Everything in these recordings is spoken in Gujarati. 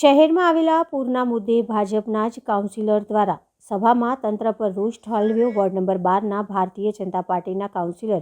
શહેરમાં આવેલા પૂરના મુદ્દે ભાજપના જ કાઉન્સિલર દ્વારા સભામાં તંત્ર પર રોષ ઠાલવ્યો. વોર્ડ નંબર બારના ભારતીય જનતા પાર્ટીના કાઉન્સિલર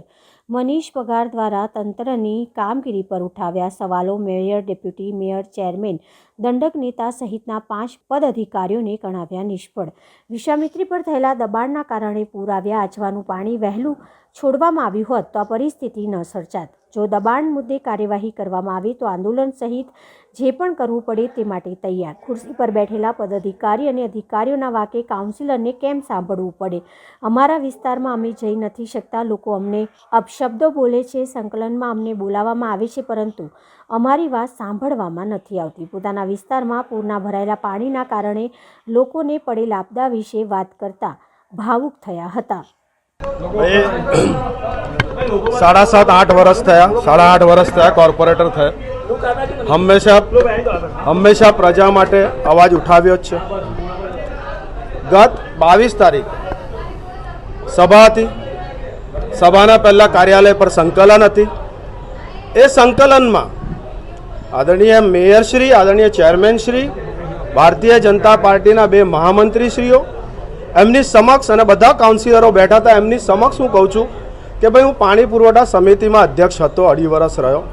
મનીષ પગાર દ્વારા તંત્રની કામગીરી પર ઉઠાવ્યા સવાલો. મેયર, ડેપ્યુટી મેયર, ચેરમેન, દંડક નેતા સહિતના પાંચ પદ અધિકારીઓને ગણાવ્યા નિષ્ફળ. વિશ્વામિત્રી પર થયેલા દબાણના કારણે પૂર આવ્યા. આચવાનું પાણી વહેલું છોડવામાં આવ્યું હોત તો આ પરિસ્થિતિ ન સર્જાત. જો દબાણ મુદ્દે કાર્યવાહી કરવામાં આવે તો આંદોલન સહિત જે પણ કરવું પડે તે માટે તૈયાર. ખુરશી પર બેઠેલા પદાધિકારી અને અધિકારીઓના વાકે કાઉન્સિલરને કેમ સાંભળવું પડે? અમારા વિસ્તારમાં અમે જઈ નથી શકતા. લોકો અમને અપશબ્દો બોલે છે, સંકલનમાં અમને બોલાવવામાં આવે છે, પરંતુ અમારી વાત સાંભળવામાં નથી આવતી. પોતાના વિસ્તારમાં પૂરના ભરાયેલા પાણીના કારણે લોકોને પડેલ આપદા વિશે વાત કરતા ભાવુક થયા હતા. સાડા સાત, આઠ વર્ષ થયા. સાડા આઠ વર્ષ થયા, કોર્પોરેટર થયા. હંમેશા હંમેશા પ્રજા માટે અવાજ ઉઠાવ્યો જ છે. ગત બાવીસ તારીખ સભા હતી સભાના પહેલાં કાર્યાલય પર સંકલન હતી. એ સંકલનમાં આદરણીય મેયર શ્રી, આદરણીય ચેરમેન શ્રી, ભારતીય જનતા પાર્ટીના બે મહામંત્રીશ્રીઓ, એમની સમક્ષ અને બધા કાઉન્સિલરો બેઠા હતા. એમની સમક્ષ હું કહું છું કે ભાઈ, હું પાણી પુરવઠા સમિતિમાં અધ્યક્ષ હતો, અઢી વર્ષ રહ્યો.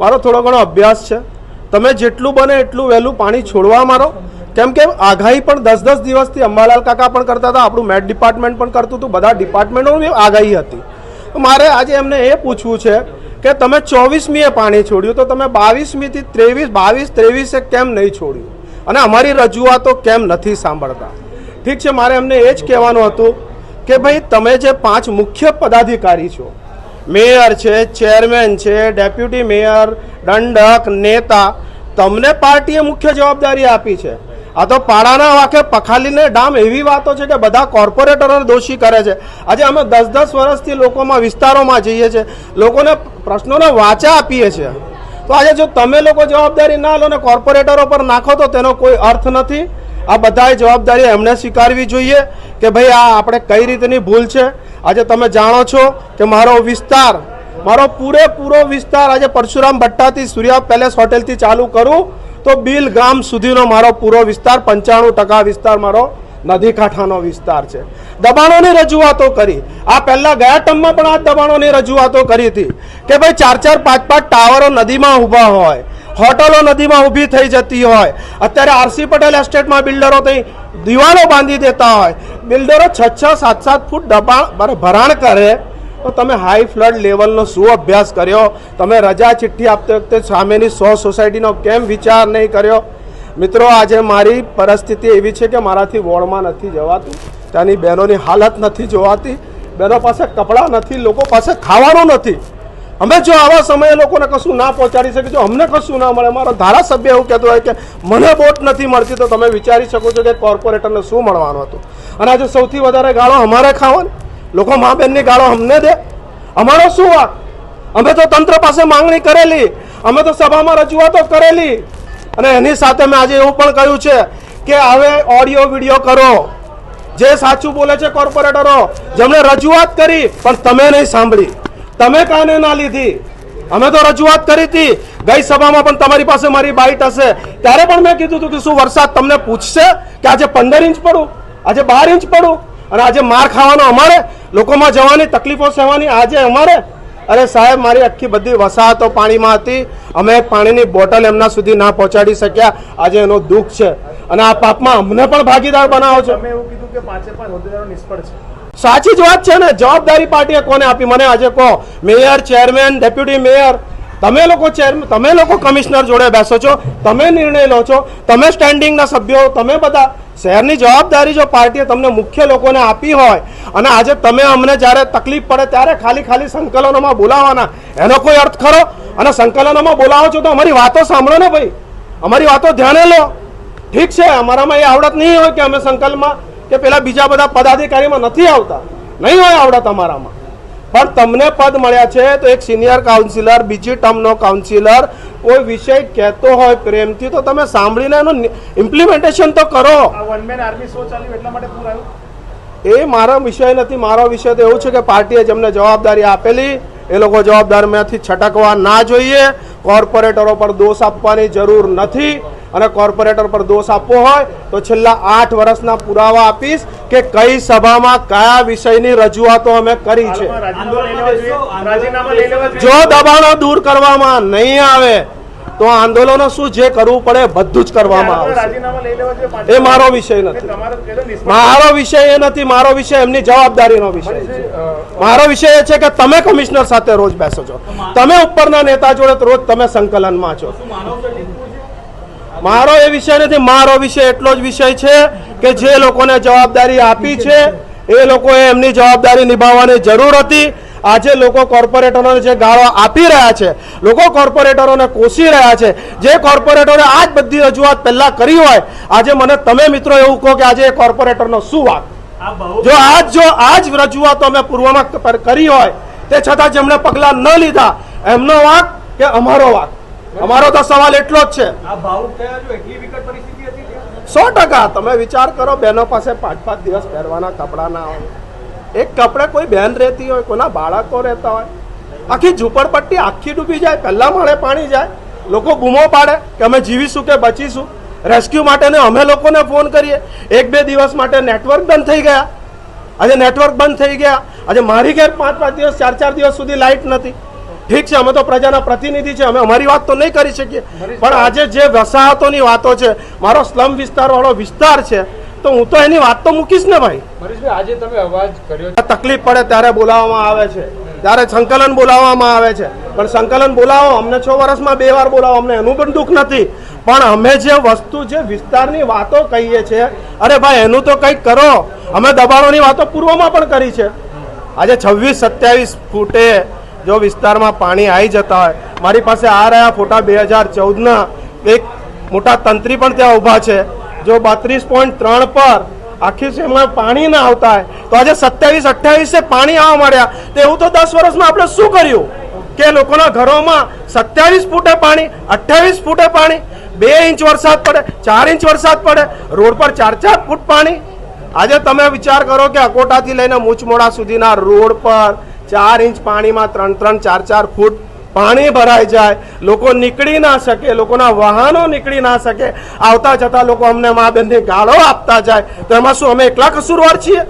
મારો થોડો ઘણો અભ્યાસ છે. તમે જેટલું બને એટલું વહેલું પાણી છોડવા મારો. કેમ કે આગાહી પણ દસ દસ દિવસથી અંબાલાલ કાકા પણ કરતા હતા, આપણું મેટ ડિપાર્ટમેન્ટ પણ કરતું હતું, બધા ડિપાર્ટમેન્ટોની આગાહી હતી. મારે આજે એમને એ પૂછવું છે કે તમે ચોવીસમીએ પાણી છોડ્યું, તો તમે બાવીસમીથી ત્રેવીસ, બાવીસ, ત્રેવીસે કેમ નહીં છોડ્યું? અને અમારી રજૂઆતો કેમ નથી સાંભળતા? ઠીક છે, મારે એમને એ જ કહેવાનું હતું કે ભાઈ, તમે જે પાંચ મુખ્ય પદાધિકારી છો મેયર છે, ચેરમેન છે, ડેપ્યુટી મેયર, દંડક, નેતા. તમને પાર્ટીએ મુખ્ય જવાબદારી આપી છે. આ તો પાડાના વાકે પખાલીને ડામ એવી વાતો છે કે બધા કોર્પોરેટરો દોષી કરે છે. આજે અમે દસ દસ વર્ષથી લોકોમાં વિસ્તારોમાં જઈએ છીએ. લોકોને પ્રશ્નોને વાચા આપીએ છીએ. તો આજે જો તમે લોકો જવાબદારી ના લો ને કોર્પોરેટરો પર નાખો તો તેનો કોઈ અર્થ નથી. આ બધાએ જવાબદારી એમને સ્વીકારવી જોઈએ કે ભાઈ આ આપણે કઈ રીતની ભૂલ છે? આજે તમે જાણો છો કે મારો વિસ્તાર, મારો પૂરેપૂરો વિસ્તાર આજે પરશુરામ ભટ્ટાથી સૂર્યા પેલેસ હોટેલથી ચાલુ કરું, તો બિલ ગામ સુધીનો મારો પૂરો વિસ્તાર, પંચાણું ટકા વિસ્તાર મારો નદી કાંઠાનો વિસ્તાર છે. દબાણોની રજૂઆતો કરી. આ પહેલાં ગયા ટર્મમાં પણ આ દબાણોની રજૂઆતો કરી હતી કે ભાઈ ચાર ચાર પાંચ પાંચ ટાવરો નદીમાં ઊભા હોય. હોટલો નદીમાં ઊભી થઈ જતી હોય. અત્યારે આરસી પટેલ એસ્ટેટમાં બિલ્ડરો ત્યાં દિવાલો બાંધી દેતા હોય. બિલ્ડરો છ છ સાત સાત ફૂટ દબાણ ભરાણ કરે. તો તમે હાઈ ફ્લડ લેવલનો શું અભ્યાસ કર્યો? તમે રજા ચિઠ્ઠી આપતી વખતે સામેની સો સોસાયટીનો કેમ વિચાર નહીં કર્યો? મિત્રો, આજે મારી પરિસ્થિતિ એવી છે કે મારાથી વોર્ડમાં નથી જવાતું. ત્યાંની બહેનોની હાલત નથી જોવાતી. બહેનો પાસે કપડાં નથી, લોકો પાસે ખાવાનું નથી. અમે જો આવા સમયે લોકોને કશું ના પહોંચાડી શકીએ, જો અમને કશું ના મળે, મારો ધારાસભ્ય એવું કહેતો હોય કે મને વોટ નથી મળતી, તો તમે વિચારી શકો છો કે કોર્પોરેટરને શું મળવાનું હતું. અને આજે સૌથી વધારે ગાળો અમારે ખાવાની. લોકો મા બેનની ગાળો અમને દે. અમારો શું વાક અમે તો તંત્ર પાસે માંગણી કરેલી. અમે તો સભામાં રજૂઆતો કરેલી. અને એની સાથે મેં આજે એવું પણ કહ્યું છે કે હવે ઓડિયો, વીડિયો કરો. જે સાચું બોલે છે કોર્પોરેટરો, જેમણે રજૂઆત કરી, પણ તમે નહીં સાંભળી. તમે કાને ના લીધી? અમે તો રજૂઆત કરી હતી. ગઈ સભામાં પણ તમારી પાસે મારી બાઇટ હશે. ત્યારે પણ મેં કીધું હતું કે શું વરસાદ તમને પૂછશે કે આજે પંદર ઇંચ પડું? આજે બાર ઇંચ પડું? અને આજે માર ખાવાનો અમારે? લોકોમાં જવાની તકલીફો સહેવાની આજે અમારે? અરે સાહેબ, મારી આખી બધી વસાહતો પાણીમાં હતી. અમે પાણીની બોટલ એમના સુધી ના પહોંચાડી શક્યા. આજે એનો દુઃખ છે. અને આ પાપમાં અમને પણ ભાગીદાર બનાવો છો. એવું કીધું કે પાંચે પાંચ હોદ્દેદારો નિષ્ફળ છે. સાચી જ વાત છે ને, જવાબદારી પાર્ટીએ કોને આપી? મને આજે કહો, મેયર, ચેરમેન, ડેપ્યુટી મેયર, તમે લોકો ચેરમેન તમે લોકો કમિશનર જોડે બેસો છો, તમે નિર્ણય લો છો, તમે સ્ટેન્ડિંગના સભ્યો, તમે બધા. શહેરની જવાબદારી જો પાર્ટીએ તમને મુખ્ય લોકોને આપી હોય, અને આજે તમે અમને જ્યારે તકલીફ પડે ત્યારે ખાલી ખાલી સંકલનોમાં બોલાવવાના એનો કોઈ અર્થ ખરો? અને સંકલનોમાં બોલાવો છો તો અમારી વાતો સાંભળો ને ભાઈ. અમારી વાતો ધ્યાને લો. ઠીક છે, અમારામાં એ આવડત નહીં હોય કે અમે સંકલ્પમાં કે પેલા બીજા બધા પદાધિકારીમાં નથી આવતા. નહીં હોય આવડત અમારામાં. પણ તમને પદ મળ્યા છે તો એક સિનિયર કાઉન્સિલર બીજી ટર્મનો કાઉન્સિલર કોઈ વિષય કહેતો હોય પ્રેમથી તો તમે સાંભળીને એનું ઇમ્પ્લિમેન્ટેશન તો કરો. એ મારો વિષય નથી મારો વિષય તો એવું છે કે પાર્ટીએ જેમને જવાબદારી આપેલી. એ લોકો જવાબદારીમાંથી છટકવા ના જોઈએ. કોર્પોરેટરો પર દોષ આપવાની જરૂર નથી. અને કોર્પોરેટર પર દોષ આપવો હોય તો છેલ્લા આઠ વર્ષના પુરાવા આપીશ કે કઈ સભામાં કયા વિષયની રજૂઆતો અમે કરી છે. જો દબાણો દૂર કરવામાં નહીં આવે તો આંદોલનો શું જે કરવું પડે બધું જ કરવામાં આવે આવશે. એ મારો વિષય નથી. મારો વિષય એ નથી મારો વિષય એમની જવાબદારીનો વિષય છે. મારો વિષય એ છે કે તમે કમિશનર સાથે રોજ બેસો છો. તમે ઉપરના નેતા જોડે રોજ તમે સંકલનમાં છો? મારો એ વિષય નથી મારો વિષય એટલો જ વિષય છે કે જે લોકોને જવાબદારી આપી છે એ લોકોએ એમની જવાબદારી નિભાવવાની જરૂર હતી. આજે લોકો કોર્પોરેટરોને જે ગાળો આપી રહ્યા છે લોકો કોર્પોરેટરોને કોસી રહ્યા છે જે કોર્પોરેટરે આ જ બધી રજૂઆત પહેલા કરી હોય આજે મને તમે મિત્રો એવું કહો કે આજે એ કોર્પોરેટરનો શું વાક જો આજ જો આજ રજૂઆતો અમે પૂર્વમાં કરી હોય તે છતાં જેમણે પગલાં ન લીધા એમનો વાક કે અમારો વાક? અમારો તો સવાલ એટલો જ છે. સો ટકા. તમે વિચાર કરો બહેનો પાસે પાંચ પાંચ દિવસ પહેરવાના કપડાં ના હોય. એક કપડે કોઈ બહેન રહેતી હોય કોના બાળકો રહેતા હોય. આખી ઝૂંપડપટ્ટી આખી ડૂબી જાય પહેલા માળે પાણી જાય. લોકો બૂમો પાડે કે અમે જીવીશું કે બચીશું. રેસ્ક્યુ માટેને અમે લોકોને ફોન કરીએ. એક બે દિવસ માટે નેટવર્ક બંધ થઈ ગયા. આજે નેટવર્ક બંધ થઈ ગયા. આજે મારી ઘેર પાંચ પાંચ દિવસ ચાર ચાર દિવસ સુધી લાઇટ નથી. ઠીક છે અમે તો પ્રજાના પ્રતિનિધિ છે અમે અમારી વાત તો નહીં કરી શકીએ. પણ આજે જે વસાહતોની વાતો છે મારો સ્લમ વિસ્તારવાળો વિસ્તાર છે તો હું તો એની વાત તો મૂકીશ ને ભાઈ. આજે તમે અવાજ કર્યો તકલીફ પડે ત્યારે બોલાવવામાં આવે છે ત્યારે સંકલન બોલાવવામાં આવે છે. પણ સંકલન બોલાવો અમને છ વર્ષમાં બે વાર બોલાવો અમને એનું પણ દુઃખ નથી. પણ અમે જે વસ્તુ જે વિસ્તારની વાતો કહીએ છીએ અરે ભાઈ એનું તો કંઈક કરો. અમે દબાણોની વાતો પૂર્વમાં પણ કરી છે. આજે છવ્વીસ સત્યાવીસ ફૂટે જો વિસ્તારમાં પાણી આવી જતા હોય, મારી પાસે આ રહ્યા ફોટા બે હજાર ચૌદના. એક મોટા તંત્રી પણ ત્યાં ઊભા છે. જો બત્રીસ પોઈન્ટ ત્રણ પર આખી સેમાં પાણી ના આવતા હોય, તો આજે સત્યાવીસ, અઠ્યાવીસે પાણી આવવા માંડ્યા. તો એવું તો દસ વર્ષમાં આપણે શું કર્યું? કે લોકોના ઘરોમાં સત્યાવીસ ફૂટે પાણી, અઠ્યાવીસ ફૂટે પાણી, બે ઇંચ વરસાદ પડે, ચાર ઇંચ વરસાદ પડે, રોડ પર ચાર ચાર ફૂટ પાણી. આજે તમે વિચાર કરો કે અકોટાથી લઈને મૂછમોડા સુધીના રોડ પર ચાર ઇંચ પાણીમાં ત્રણ ત્રણ, ચાર ચાર ફૂટ પાણી ભરાઈ જાય. લોકો નીકળી ના શકે, લોકોના વાહનો નીકળી ના શકે. આવતા જતા લોકો અમને મા બેનની ગાળો આપતા જાય. તો એમાં શું, અમે એકલા કસૂરવાર છીએ?